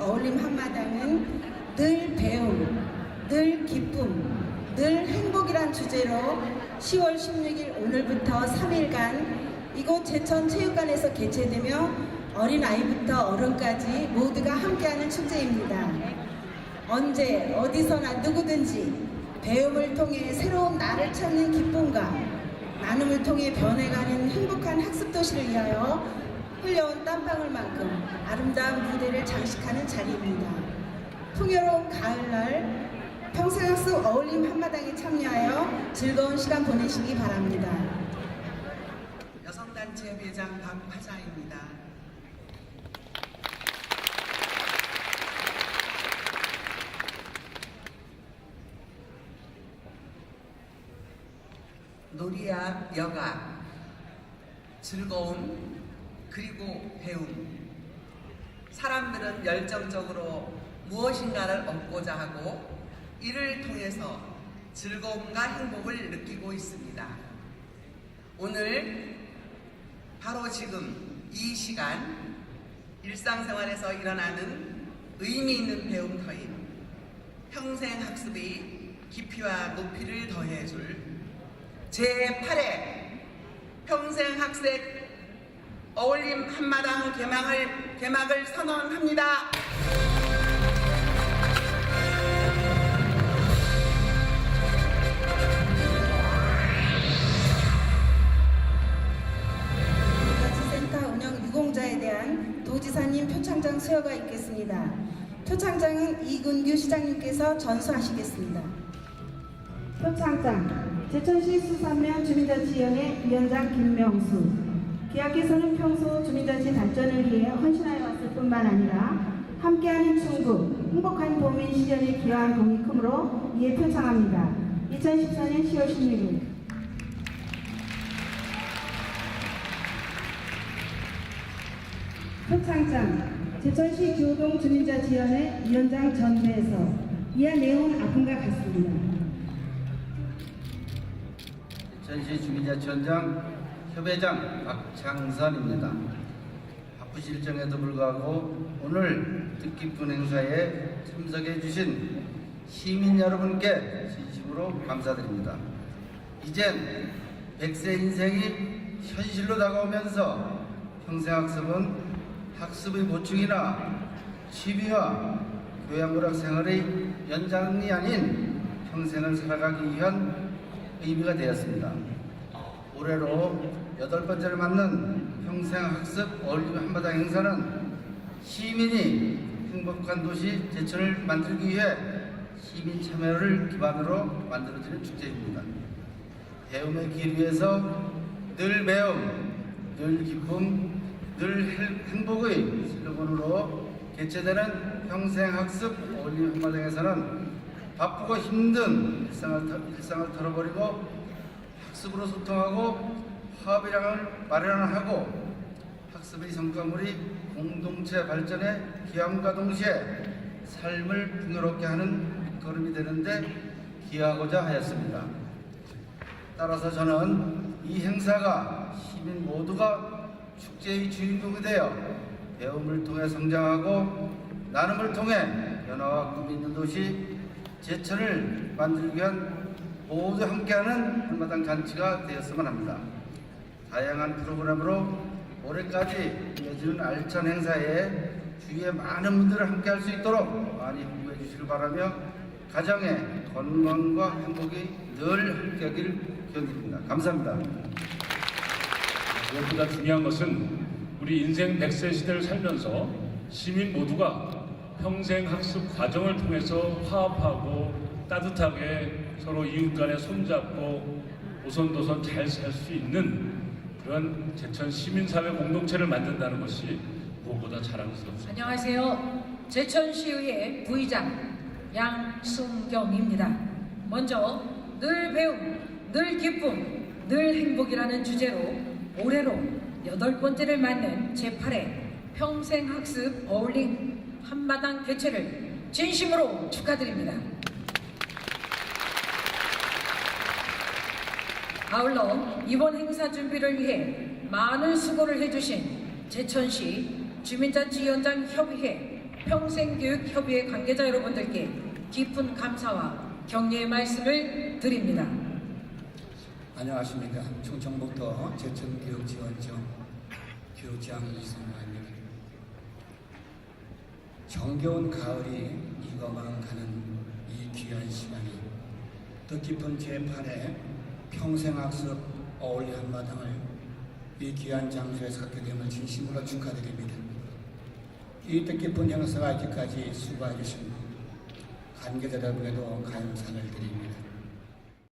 어울림 한마당은 늘 배움, 늘 기쁨, 늘 행복이란 주제로 10월 16일 오늘부터 3일간 이곳 제천 체육관에서 개최되며 어린아이부터 어른까지 모두가 함께하는 축제입니다. 언제 어디서나 누구든지 배움을 통해 새로운 나를 찾는 기쁨과 나눔을 통해 변해가는 행복한 학습도시를 위하여 흘려온 땀방울만큼 아름다운 무대를 장식하는 자리입니다. 풍요로운 가을날 평생학습 어울림 한마당에 참여하여 즐거운 시간 보내시기 바랍니다. 여성단체 회장 박화자입니다. 놀이야 여가 즐거움 그리고 배움 사람들은 열정적으로 무엇인가를 얻고자 하고 이를 통해서 즐거움과 행복을 느끼고 있습니다. 오늘 바로 지금 이 시간 일상생활에서 일어나는 의미 있는 배움 터인 평생 학습이 깊이와 높이를 더해줄 제8회 평생 학습 어울림 한마당 개막을, 개막을 선언합니다. 가치센터 운영 유공자에 대한 도지사님 표창장 수여가 있겠습니다. 표창장은 이군규 시장님께서 전수하시겠습니다. 표창장 제천시 수산면 주민자치위원회 위원장 김명수 계약께서는 평소 주민자치 발전을 위해 헌신하여 왔을 뿐만 아니라 함께하는 충북 행복한 도민 시절에 기여한 공이 크므로 이에 표창합니다. 2014년 10월 16일 표창장 제천시 교동 주민자치위원회 위원장 전배에서 이한 내용은 아픔과 같습니다. 전시 주민자치원장 협회장 박창선입니다. 바쁘신 일정에도 불구하고 오늘 뜻깊은 행사에 참석해 주신 시민 여러분께 진심으로 감사드립니다. 이젠 100세 인생이 현실로 다가오면서 평생학습은 학습의 보충이나 취미와 교양문학 생활의 연장이 아닌 평생을 살아가기 위한 의미가 되었습니다. 올해로 여덟 번째를 맞는 평생학습 어울림 한바당 행사는 시민이 행복한 도시 제천을 만들기 위해 시민 참여를 기반으로 만들어지는 축제입니다. 배움의 길 위에서 늘 배움, 늘 기쁨, 늘 행- 행복의 슬로건으로 개최되는 평생학습 어울림 한마당에서는 바쁘고 힘든 일상을, 터- 일상을 털어버리고 학습으로 소통하고 화합이랑을 마련하고 학습의 성과물이 공동체 발전에 기함과 동시에 삶을 풍요롭게 하는 밑거름이 되는데 기하고자 하였습니다. 따라서 저는 이 행사가 시민 모두가 축제의 주인공이 되어 배움을 통해 성장하고 나눔을 통해 변화와 꿈이 있는 도시 제천을 만들기 위한 모두 함께하는 한마당 잔치가 되었으면 합니다. 다양한 프로그램으로 올해까지 이어지는 알찬 행사에 주위에 많은 분들을 함께할 수 있도록 많이 홍보해 주시길 바라며 가정의 건강과 행복이 늘 함께하길 기원드립니다. 감사합니다. 무엇보다 중요한 것은 우리 인생 100세 시대를 살면서 시민 모두가 평생 학습 과정을 통해서 화합하고 따뜻하게 서로 이웃 간에 손잡고 오손도손 잘살 수 있는 그런 제천 시민사회 공동체를 만든다는 것이 무엇보다 자랑스럽습니다. 안녕하세요. 제천시의회 부의장 양순경입니다. 먼저 늘 배움, 늘 기쁨, 늘 행복이라는 주제로 올해로 여덟 번째를 맞는 제8회 평생학습 어울림 한마당 개최를 진심으로 축하드립니다. 아울러 이번 행사 준비를 위해 많은 수고를 해주신 제천시 주민자치위원장 협의회 평생교육협의회 관계자 여러분들께 깊은 감사와 격려의 말씀을 드립니다. 안녕하십니까. 충청북도 제천교육지원청 교장 이성화입니다. 정겨운 가을이 익어만 가는 이 귀한 시간이 뜻깊은 제8회 평생학습 어울리 한마당을 이 귀한 장소에서 갖게 됨을 진심으로 축하드립니다. 이 뜻깊은 행사가 이렇게까지 수고해 주신 관계자 여러분에도 감사를 드립니다.